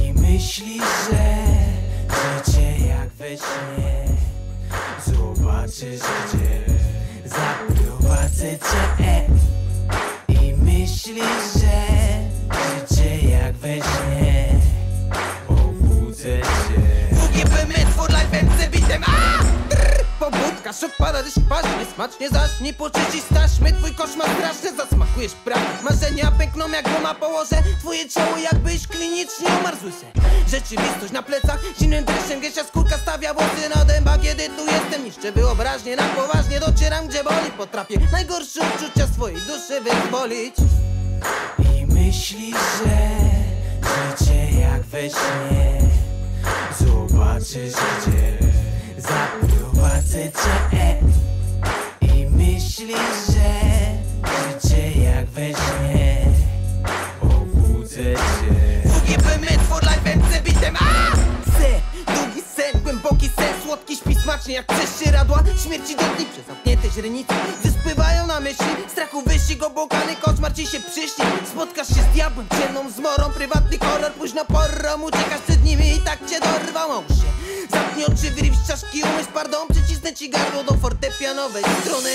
I myśli, że życie jak we śnie. Zobaczysz gdzie zaprowadzę cię Pada, dysz kwasz Niesmacznie zacznie poczuć i staśmy Twój koszmar straszny, zasmakujesz prawie Marzenia pękną jak guma położę. Twoje ciało jakbyś klinicznie umarł se Rzeczywistość na plecach, zimnym deszczem Gęsia skórka stawia włosy na dęba. Kiedy tu jestem, niszczę wyobraźnię. Na poważnie docieram gdzie boli. Potrafię najgorsze uczucia swojej duszy wyzwolić. I myśli, że życie jak we śnie. Zobaczysz gdzie zaprowadzę cię. I myśli, że życie jak we śnie Obudzę cię. Długie BMX for life MC bitem A! Se, długi sen, głęboki sen Słodki śpi smacznie jak prześcieradła Śmierci do dni przez zamknięte źrenice Wyspływają na myśli. Strachu wyścig, obłokany koszmar ci się przyśni. Spotkasz się z diabłem, ciemną zmorą Prywatny horror, późno porą Uciekasz przed nimi i tak cię dorwał. Mąż się Zamknij oczy, wyryw z czaszki umysł, pardon Przycisnę ci gardło do fortepianowej struny